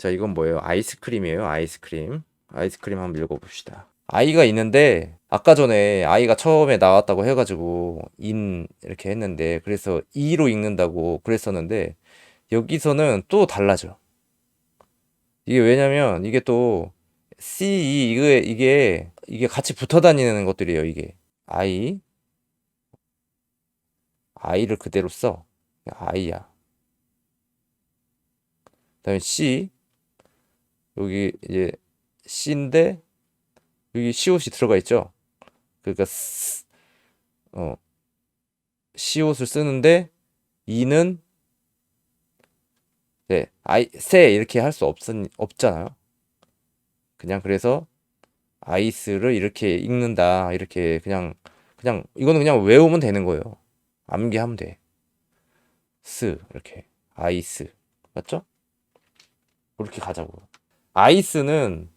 자, 이건 뭐예요? 아이스크림이에요. 아이스크림. 아이스크림 한번 읽어봅시다. 아이가 있는데 아까 전에 아이가 처음에 나왔다고 해가지고 인 이렇게 했는데 그래서 이로 읽는다고 그랬었는데 여기서는 또 달라져. 이게 왜냐면 이게 또 C, E 이게 이게 이게 같이 붙어 다니는 것들이에요. 이게 I I를 그대로 써. I야. 그다음에 C 여기 이제 C인데 여기 시옷이 들어가 있죠. 그러니까 쓰- 어 시옷을 쓰는데 이는 네, 아이 세 이렇게 할수 없, 없잖아요. 그냥 그래서 아이스를 이렇게 읽는다. 이렇게 그냥 그냥 이거는 그냥 외우면 되는 거예요. 암기하면 돼. 스 이렇게 아이스 맞죠? 그렇게 가자고. 아이스는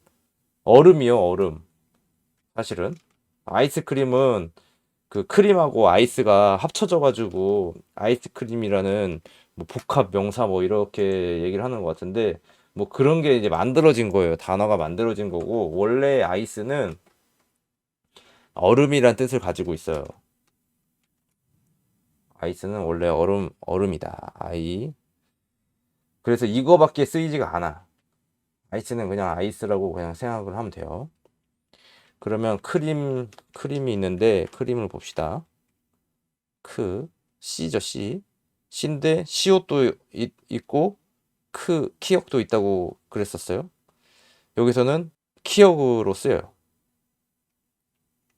얼음이요, 얼음. 사실은 아이스크림은 그 크림하고 아이스가 합쳐져 가지고 아이스크림이라는 뭐 복합 명사 뭐 이렇게 얘기를 하는 것 같은데 뭐 그런 게 이제 만들어진 거예요. 단어가 만들어진 거고 원래 아이스는 얼음이란 뜻을 가지고 있어요. 아이스는 원래 얼음 얼음이다. 아이. 그래서 이거밖에 쓰이지가 않아. 아이스는 그냥 아이스라고 그냥 생각을 하면 돼요. 그러면 크림 크림이 있는데 크림을 봅시다. 크 C죠 C. C인데 시옷도 있, 있고 크 키역도 있다고 그랬었어요. 여기서는 키역으로 쓰여요.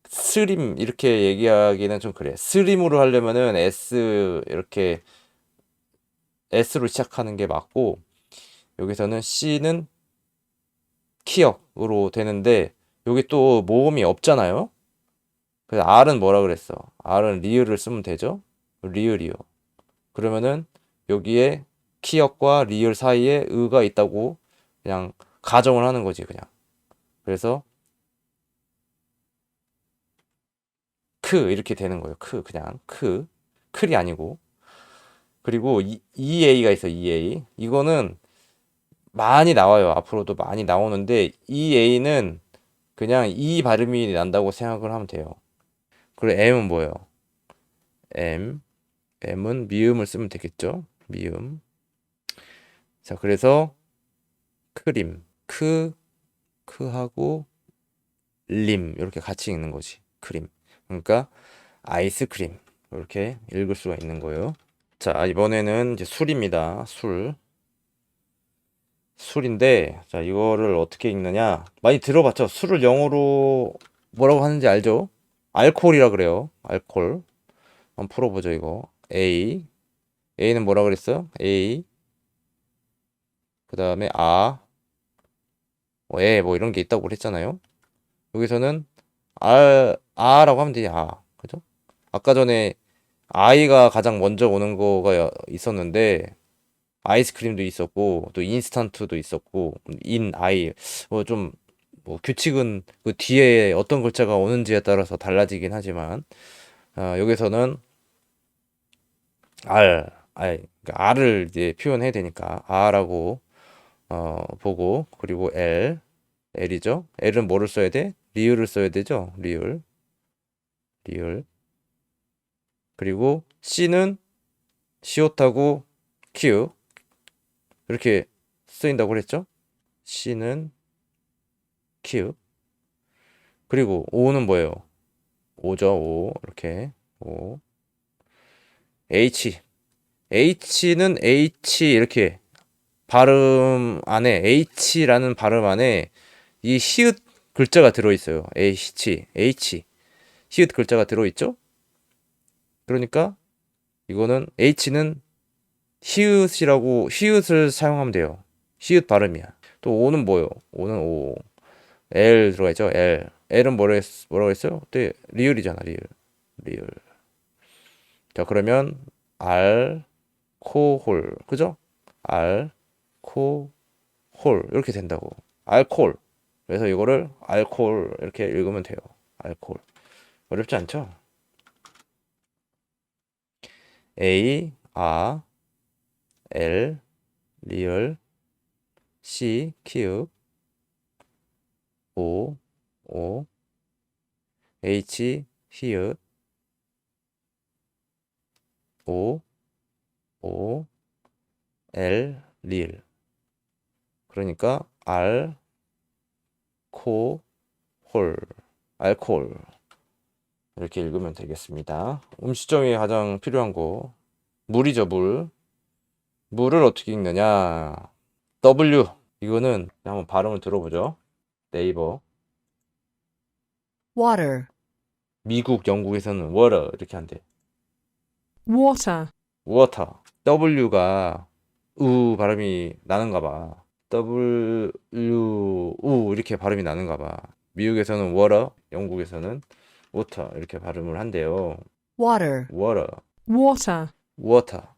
스림 이렇게 얘기하기는 좀 그래. 스림으로 하려면은 S 이렇게 S로 시작하는 게 맞고 여기서는 C는 키역으로 되는데 여기 또 모음이 없잖아요. 그래서 R은 뭐라 그랬어? R은 리을을 쓰면 되죠? 리을이요. 그러면은 여기에 키역과 리을 사이에 의가 있다고 그냥 가정을 하는 거지 그냥. 그래서 크 이렇게 되는 거예요. 크 그냥 크 클이 아니고 그리고 이, EA가 있어 EA 이거는 많이 나와요. 앞으로도 많이 나오는데 EA는 그냥 이 발음이 난다고 생각을 하면 돼요. 그리고 M은 뭐예요? M M은 미음을 쓰면 되겠죠? 미음. 자, 그래서 크림, 크, 크하고 림 이렇게 같이 읽는 거지. 크림. 그러니까 아이스크림 이렇게 읽을 수가 있는 거예요. 자, 이번에는 이제 술입니다. 술. 술인데 자, 이거를 어떻게 읽느냐? 많이 들어봤죠? 술을 영어로 뭐라고 하는지 알죠? 알코올이라 그래요. 알코올. 한번 풀어보죠, 이거. A. A는 뭐라 그랬어요? A. 그 다음에 아. 뭐, 에, 뭐 이런 게 있다고 그랬잖아요. 여기서는 아, 아라고 하면 되지, 아. 그죠? 아까 전에 아이가 가장 먼저 오는 거가 있었는데, 아이스크림도 있었고, 또 인스턴트도 있었고, 인, 아이. 뭐 좀, 뭐 규칙은 그 뒤에 어떤 글자가 오는지에 따라서 달라지긴 하지만, 어, 여기서는 알, 알, 그러니까 R을 이제 표현해야 되니까 R라고 어, 보고 그리고 L, L이죠. L은 뭐를 써야 돼? 리을을 써야 되죠. 리을, 리을. 그리고 C는 시옷하고 Q 이렇게 쓰인다고 그랬죠. C는 Q. 그리고 O는 뭐예요? O죠. O 이렇게 O. H. H는 H 이렇게 발음 안에 H라는 발음 안에 이 히읗 글자가 들어 있어요. H, H. 히읗 글자가 들어 있죠? 그러니까 이거는 H는 히읗이라고 히읗을 사용하면 돼요. 히읗 발음이야. 또 O는 뭐요? O는 O. L 들어가 있죠? L. L은 뭐라 했, 뭐라고 했어요? 그때 리을이잖아, 리을. 리을. 자, 그러면 알코올. 그죠? 알코올. 이렇게 된다고. 알코올. 그래서 이거를 알코올 이렇게 읽으면 돼요. 알코올. 어렵지 않죠? A, 아, L, 리얼, C 키읔 O O H 히읗 O O L 릴 그러니까 알 코홀 알코올. 이렇게 읽으면 되겠습니다. 음식점에 가장 필요한 거. 물이죠 물 물을 어떻게 읽느냐 W 이거는 한번 발음을 들어보죠. 네이버 water, 미국 영국에서는 water 이렇게 한대. water, water W가 우 발음이 나는가 봐. W U 이렇게 발음이 나는가 봐. 미국에서는 water, 영국에서는 water 이렇게 발음을 한대요. water, water, water, water.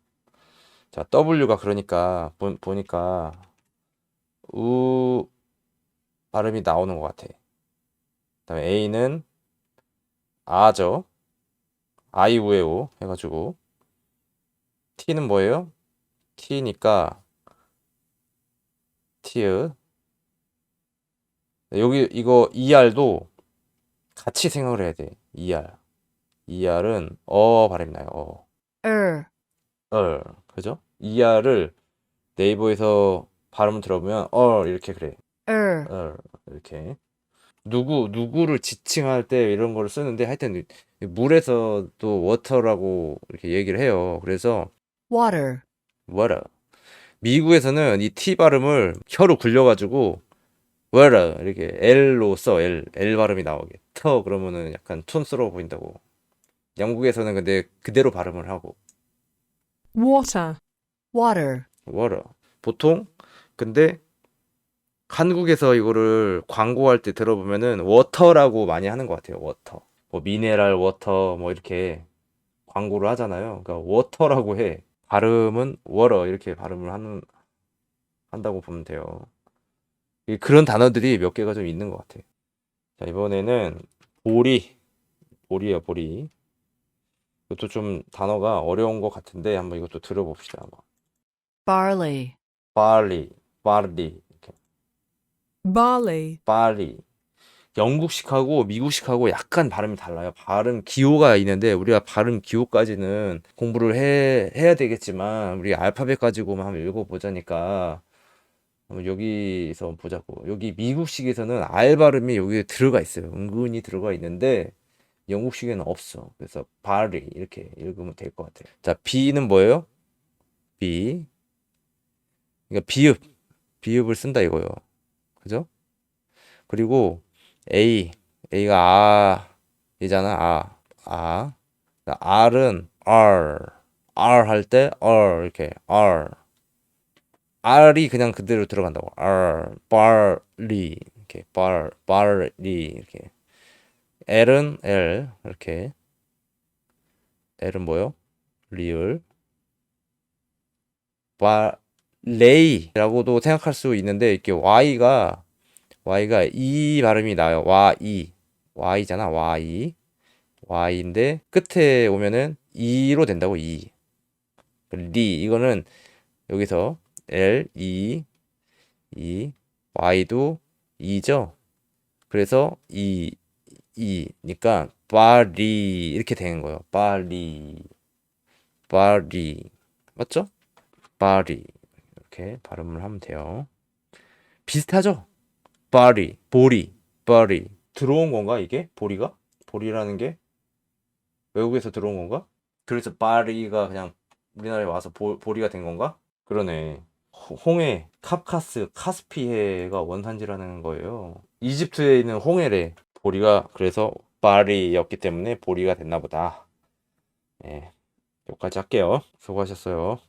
자, W가 그러니까 보, 보니까 우 발음이 나오는 것 같아. 그다음에 A는 아죠. 아이우에오 해가지고 T는 뭐예요? T니까 티읕 여기 이거 ER도 같이 생각을 해야 돼. ER. ER은 어 발음이 나요. 어. er, 얼. 그죠? ER을 네이버에서 발음 들어보면 얼 이렇게 그래. 얼 이렇게. 누구 누구를 지칭할 때 이런 거를 쓰는데 하여튼 물에서도 워터라고 이렇게 얘기를 해요. 그래서 water, water. 미국에서는 이 T 발음을 혀로 굴려가지고 water 이렇게 L로 써 L L 발음이 나오게 터 그러면은 약간 촌스러워 보인다고. 영국에서는 근데 그대로 발음을 하고 water, water, water. 보통 근데 한국에서 이거를 광고할 때 들어보면은 워터라고 많이 하는 것 같아요. 워터. 뭐 미네랄 워터 뭐 이렇게 광고를 하잖아요. 그러니까 워터라고 해. 발음은 워터 이렇게 발음을 하는 한다고 보면 돼요. 이- 그런 단어들이 몇 개가 좀 있는 것 같아. 자, 이번에는 보리. 보리요, 보리. 이것도 좀 단어가 어려운 것 같은데 한번 이것도 들어봅시다. 한번. barley, barley, barley. 이렇게. barley, 파리. 영국식하고 미국식하고 약간 발음이 달라요. 발음 기호가 있는데 우리가 발음 기호까지는 공부를 해, 해야 되겠지만 우리 알파벳 가지고만 한번 읽어보자니까 한번 여기서 보자고. 여기 미국식에서는 R 발음이 여기에 들어가 있어요. 은근히 들어가 있는데 영국식에는 없어. 그래서 발이 이렇게 읽으면 될 것 같아요. 자, B는 뭐예요? B. 그러니까 비읍. 비읍을 쓴다 이거요. 그죠? 그리고 A, A가 아, 이잖아, 아, 아. R은 R, R 할 때 R 이렇게 R. R이 그냥 그대로 들어간다고. R, barley 이렇게 bar, 이렇게. L은 L 이렇게. L은 뭐요? 리을. 발레이라고도 생각할 수 있는데 이렇게 Y가 Y가 이 발음이 나요. Y. Y잖아. Y. Y인데 끝에 오면은 E로 된다고 E. 리 이거는 여기서 L E E Y도 E죠. 그래서 E E니까 바리 이렇게 되는 거예요. 바리 바리 맞죠? 바리 이렇게 발음을 하면 돼요. 비슷하죠? 바리, 보리, 바리. 들어온 건가 이게? 보리가? 보리라는 게 외국에서 들어온 건가? 그래서 바리가 그냥 우리나라에 와서 보, 보리가 된 건가? 그러네. 호- 홍해, 카카스, 카스피해가 원산지라는 거예요. 이집트에 있는 홍해래. 보리가 그래서 바리였기 때문에 보리가 됐나 보다. 예. 여기까지 할게요. 수고하셨어요.